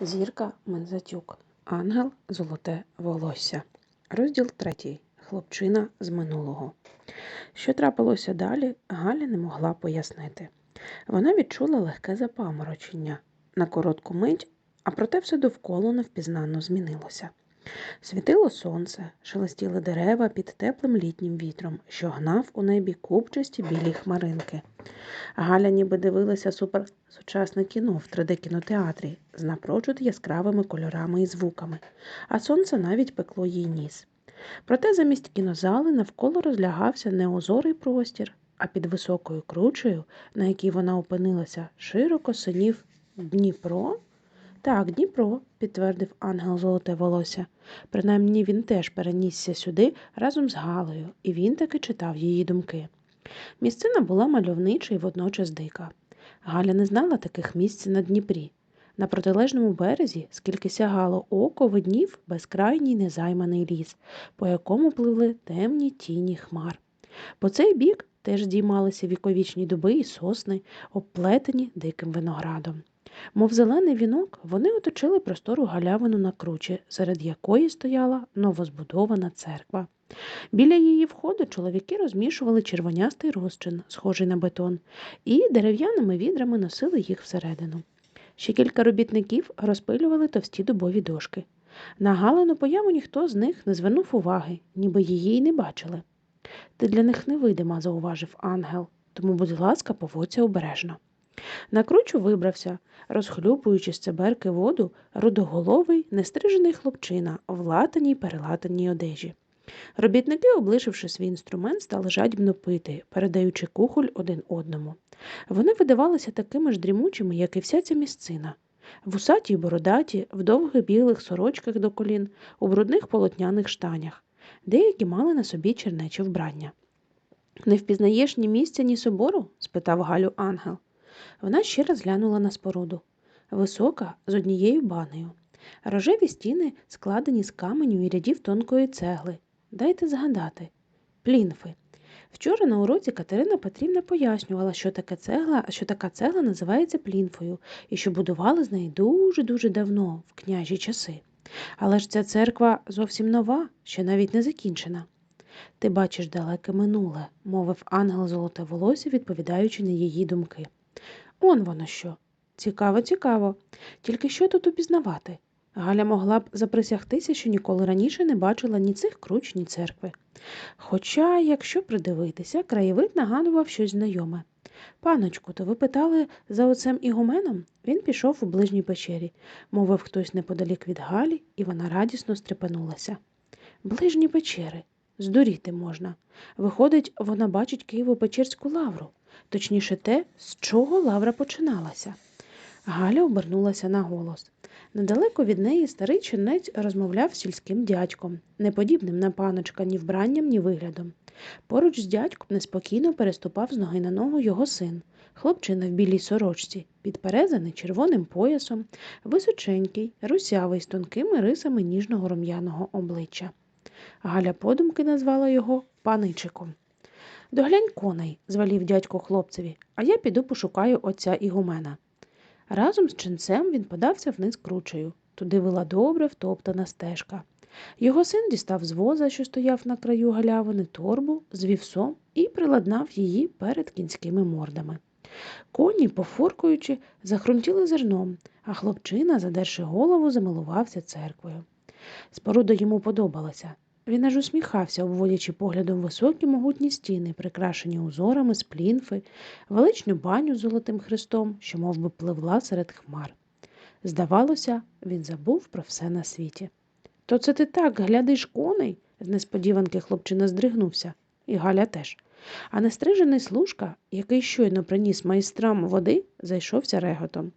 Зірка Мензатюк. Ангел Золоте волосся. Розділ третій. Хлопчина з минулого. Що трапилося далі, Галя не могла пояснити. Вона відчула легке запаморочення на коротку мить, а проте все довкола невпізнано змінилося. Світило сонце, шелестіли дерева під теплим літнім вітром, що гнав у небі купчасті білі хмаринки. Галя ніби дивилася суперсучасне кіно в 3D-кінотеатрі з напрочуд яскравими кольорами і звуками, а сонце навіть пекло їй ніс. Проте замість кінозали навколо розлягався не озорий простір, а під високою кручею, на якій вона опинилася, широко синів Дніпро. Так, Дніпро, підтвердив ангел золоте волосся. Принаймні він теж перенісся сюди разом з Галею, і він таки читав її думки. Місцина була мальовнича і водночас дика. Галя не знала таких місць на Дніпрі. На протилежному березі, скільки сягало око, виднів безкрайній незайманий ліс, по якому пливли темні тіні хмар. По цей бік теж здіймалися віковічні дуби і сосни, обплетені диким виноградом. Мов зелений вінок, вони оточили простору галявину на кручі, серед якої стояла новозбудована церква. Біля її входу чоловіки розмішували червонястий розчин, схожий на бетон, і дерев'яними відрами носили їх всередину. Ще кілька робітників розпилювали товсті дубові дошки. На Галину появу ніхто з них не звернув уваги, ніби її й не бачили. Ти для них невидима, зауважив ангел, тому, будь ласка, поводься обережно. На кручу вибрався, розхлюпуючи з цеберки воду, рудоголовий, нестрижений хлопчина в латаній перелатаній одежі. Робітники, облишивши свій інструмент, стали жадібно пити, передаючи кухоль один одному. Вони видавалися такими ж дрімучими, як і вся ця місцина. Вусаті й бородаті, в довгих білих сорочках до колін, у брудних полотняних штанях. Деякі мали на собі чернече вбрання. Не впізнаєш ні місця, ні собору? спитав Галю ангел. Вона ще раз глянула на споруду. Висока, з однією банею. Рожеві стіни складені з каменю і рядів тонкої цегли. Дайте згадати. Плінфи. Вчора на уроці Катерина Петрівна пояснювала, що таке цегла, що така цегла називається плінфою і що будували з неї дуже-дуже давно, в княжі часи. Але ж ця церква зовсім нова, ще навіть не закінчена. Ти бачиш далеке минуле, мовив ангел золоте волосся, відповідаючи на її думки. Он воно що. Цікаво, цікаво. Тільки що тут упізнавати? Галя могла б заприсягтися, що ніколи раніше не бачила ні цих круч, ні церкви. Хоча, якщо придивитися, краєвид нагадував щось знайоме. Паночку, то ви питали за оцем ігуменом? Він пішов у ближній печері, мовив хтось неподалік від Галі, і вона радісно стрепенулася. Ближні печери. Здуріти можна. Виходить, вона бачить Києво-Печерську лавру, точніше те, з чого лавра починалася. Галя обернулася на голос. Недалеко від неї старий чинець розмовляв з сільським дядьком, неподібним на паночка ні вбранням, ні виглядом. Поруч з дядьком неспокійно переступав з ноги на ногу його син, хлопчина в білій сорочці, підперезаний червоним поясом, височенький, русявий з тонкими рисами ніжного рум'яного обличчя. Галя подумки назвала його паничиком. Доглянь коней, звалів дядько хлопцеві, а я піду пошукаю отця Ігумена. Разом з ченцем він подався вниз кручею. Туди вела добре втоптана стежка. Його син дістав з воза, що стояв на краю галявини, торбу з вівсом і приладнав її перед кінськими мордами. Коні, пофуркуючи, захрумтіли зерном, а хлопчина, задерши голову, замилувався церквою. Споруда йому подобалася. Він аж усміхався, обводячи поглядом високі могутні стіни, прикрашені узорами з плінфи, величну баню з золотим хрестом, що мов би, пливла серед хмар. Здавалося, він забув про все на світі. То це ти так глядиш коней? з несподіванки хлопчина здригнувся, і Галя теж. А нестрижений служка, який щойно приніс майстрам води, зайшовся реготом.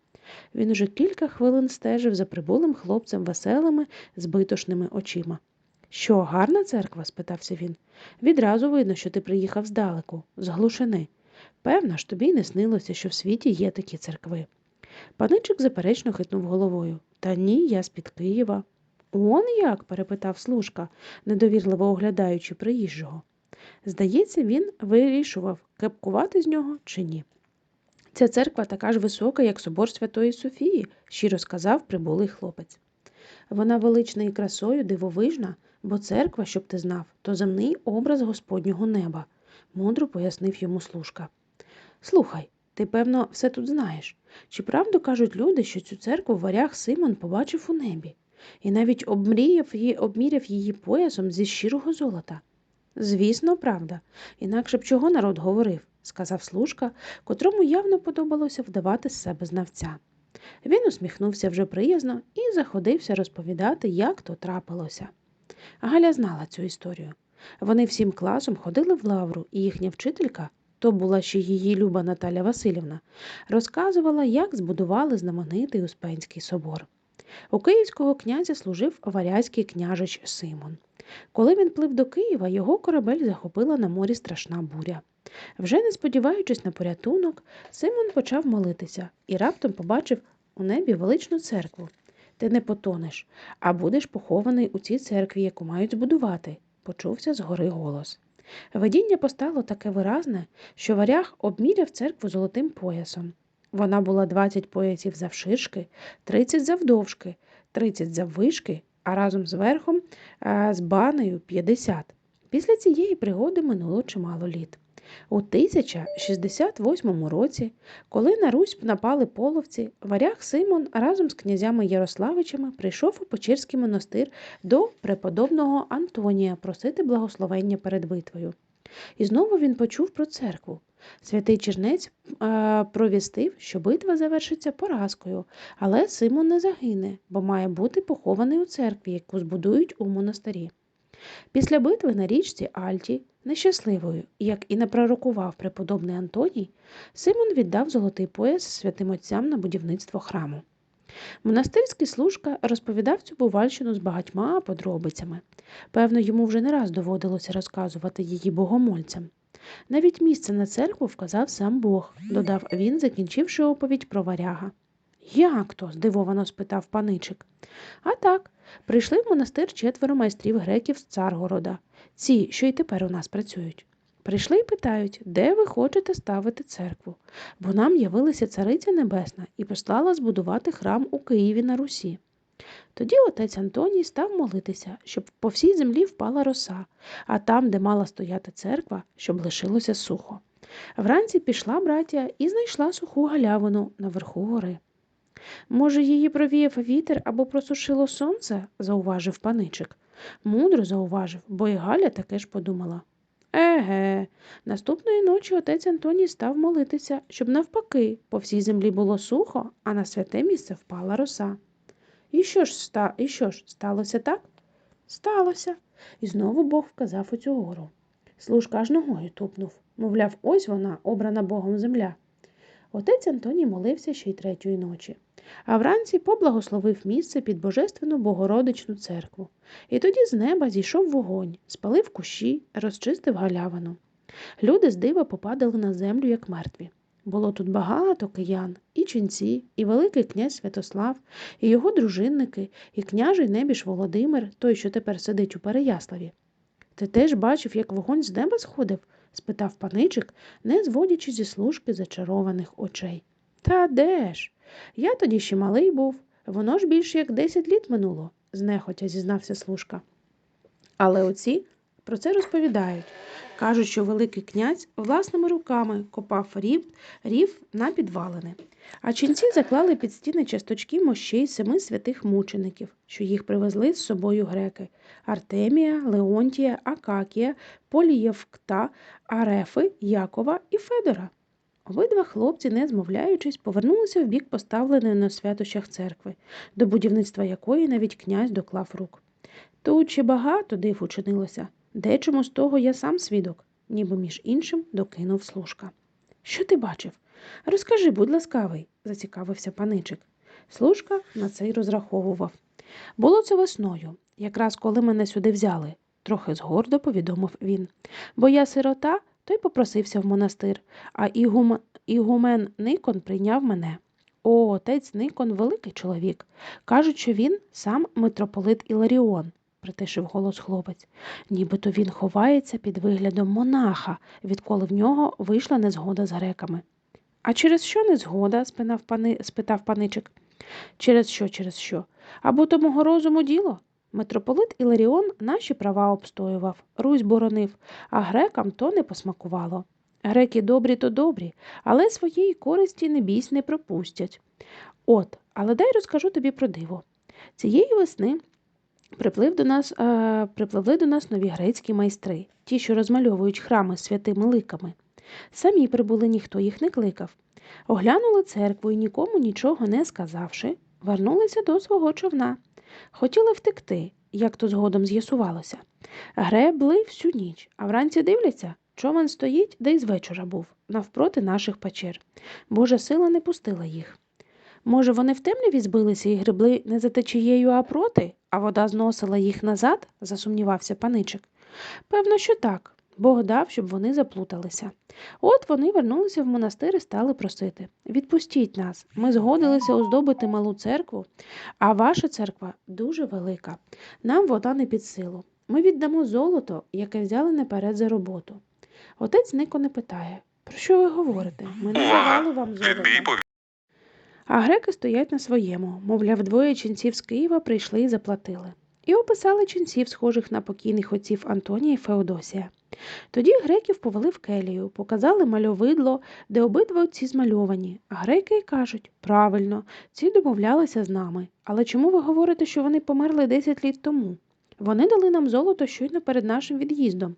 Він уже кілька хвилин стежив за прибулим хлопцем веселими, збитошними очима. Що, гарна церква? спитався він. Відразу видно, що ти приїхав здалеку, з глушини. Певно ж, тобі й не снилося, що в світі є такі церкви. Паничик заперечно хитнув головою. Та ні, я з-під Києва. Он як? перепитав служка, недовірливо оглядаючи приїжджого. Здається, він вирішував, кепкувати з нього чи ні. Ця церква така ж висока, як собор Святої Софії, щиро сказав прибулий хлопець. Вона велична і красою дивовижна, бо церква, щоб ти знав, то земний образ Господнього неба, мудро пояснив йому служка. Слухай, ти, певно, все тут знаєш. Чи правду кажуть люди, що цю церкву варяг Симон побачив у небі, і навіть обмріяв її, обміряв її поясом зі щирого золота? Звісно, правда, інакше б чого народ говорив, сказав служка, котрому явно подобалося вдавати з себе знавця. Він усміхнувся вже приязно і заходився розповідати, як то трапилося. Галя знала цю історію. Вони всім класом ходили в лавру, і їхня вчителька, то була ще її люба Наталя Васильівна, розказувала, як збудували знаменитий Успенський собор. У київського князя служив варязький княжич Симон. Коли він плив до Києва, його корабель захопила на морі страшна буря. Вже не сподіваючись на порятунок, Симон почав молитися і раптом побачив у небі величну церкву. Ти не потонеш, а будеш похований у цій церкві, яку мають збудувати, почувся згори голос. Видіння постало таке виразне, що варяг обміряв церкву золотим поясом. Вона була 20 поясів завширшки, 30 завдовжки, 30 заввишки, а разом з верхом з банею 50. Після цієї пригоди минуло чимало літ. У 1068 році, коли на Русь напали половці, варяг Симон разом з князями Ярославичами прийшов у Печерський монастир до преподобного Антонія просити благословення перед битвою. І знову він почув про церкву. Святий Чернець е, провістив, що битва завершиться поразкою, але Симон не загине, бо має бути похований у церкві, яку збудують у монастирі. Після битви на річці Альті, нещасливою, як і не пророкував преподобний Антоній, Симон віддав золотий пояс святим отцям на будівництво храму. Монастирський служка розповідав цю бувальщину з багатьма подробицями. Певно, йому вже не раз доводилося розказувати її богомольцям. Навіть місце на церкву вказав сам Бог, додав він, закінчивши оповідь про варяга. Як то? здивовано спитав паничик. А так, прийшли в монастир четверо майстрів греків з Царгорода, ці, що й тепер у нас працюють. Прийшли і питають, де ви хочете ставити церкву, бо нам явилася Цариця Небесна і послала збудувати храм у Києві на Русі. Тоді отець Антоній став молитися, щоб по всій землі впала роса, а там, де мала стояти церква, щоб лишилося сухо. Вранці пішла братія і знайшла суху галявину наверху гори. Може, її провіяв вітер або просушило сонце, зауважив паничик. Мудро зауважив, бо і Галя таке ж подумала. Еге, наступної ночі отець Антоній став молитися, щоб навпаки по всій землі було сухо, а на святе місце впала роса. І що ж ста... і що ж, сталося так? Сталося. І знову Бог вказав у цю гору. Служка аж ногою тупнув, мовляв, ось вона, обрана Богом земля. Отець Антоній молився ще й третьої ночі, а вранці поблагословив місце під Божественну Богородичну церкву. І тоді з неба зійшов вогонь, спалив кущі, розчистив галявину. Люди з дива попадали на землю, як мертві. Було тут багато киян, і ченці, і Великий князь Святослав, і його дружинники, і княжий небіж Володимир, той, що тепер сидить у Переяславі. Ти теж бачив, як вогонь з неба сходив? спитав паничик, не зводячи зі служки зачарованих очей. Та де ж? Я тоді ще малий був, воно ж більше як десять літ минуло, знехотя зізнався служка. Але оці про це розповідають. Кажуть, що Великий князь власними руками копав рів, рів на підвалини, а ченці заклали під стіни часточки мощей семи святих мучеників, що їх привезли з собою греки Артемія, Леонтія, Акакія, Полієвкта, Арефи, Якова і Федора. Обидва хлопці, не змовляючись, повернулися в бік поставленої на святощах церкви, до будівництва якої навіть князь доклав рук. Тут ще багато див учинилося. Дечому з того я сам свідок, ніби між іншим докинув служка. Що ти бачив? Розкажи, будь ласкавий, зацікавився паничик. Служка на це й розраховував. Було це весною, якраз коли мене сюди взяли, трохи згордо повідомив він. Бо я сирота, то й попросився в монастир, а ігум... ігумен Никон прийняв мене. О, отець Никон великий чоловік. Кажуть, що він сам митрополит Іларіон, притишив голос хлопець. Нібито він ховається під виглядом монаха, відколи в нього вийшла незгода з греками. А через що не згода? спинав пани... спитав паничик. Через що, через що? Або то мого розуму діло? Митрополит Іларіон наші права обстоював, Русь боронив, а грекам то не посмакувало. Греки добрі то добрі, але своєї користі не бійсь не пропустять. От, але дай розкажу тобі про диво. Цієї весни приплив до нас, е, припливли до нас нові грецькі майстри, ті, що розмальовують храми святими ликами. Самі прибули, ніхто їх не кликав. Оглянули церкву і нікому нічого не сказавши, вернулися до свого човна. Хотіли втекти, як то згодом з'ясувалося. Гребли всю ніч, а вранці дивляться, човен стоїть, де й з вечора був, навпроти наших печер. Божа сила не пустила їх. Може, вони в темряві збилися і гребли не за течією, а проти, а вода зносила їх назад? засумнівався паничик. Певно, що так. Бог дав, щоб вони заплуталися. От вони вернулися в монастир і стали просити Відпустіть нас, ми згодилися оздобити малу церкву, а ваша церква дуже велика. Нам вода не під силу. Ми віддамо золото, яке взяли наперед за роботу. Отець Нико не питає, про що ви говорите? Ми не давали вам повітря. А греки стоять на своєму, мовляв, двоє ченців з Києва прийшли і заплатили. І описали ченців, схожих на покійних отців Антонія і Феодосія. Тоді греків повели в келію, показали мальовидло, де обидва отці змальовані. А греки й кажуть правильно, ці домовлялися з нами. Але чому ви говорите, що вони померли 10 літ тому? Вони дали нам золото щойно перед нашим від'їздом.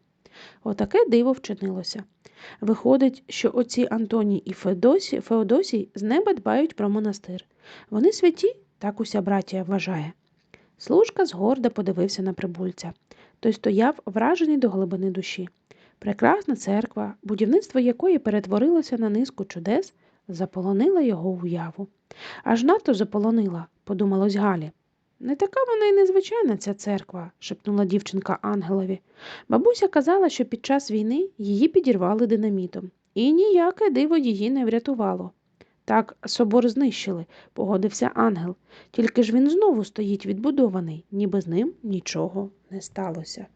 Отаке диво вчинилося. Виходить, що оці Антоній і Феодосій з неба дбають про монастир. Вони святі, так уся братія вважає. Служка згорда подивився на прибульця. Той стояв, вражений до глибини душі. Прекрасна церква, будівництво якої перетворилося на низку чудес, заполонила його уяву. Аж надто заполонила, подумалось Галі. Не така вона й незвичайна ця церква, шепнула дівчинка Ангелові. Бабуся казала, що під час війни її підірвали динамітом, і ніяке диво її не врятувало. Так, собор знищили, погодився ангел. Тільки ж він знову стоїть відбудований, ніби з ним нічого не сталося.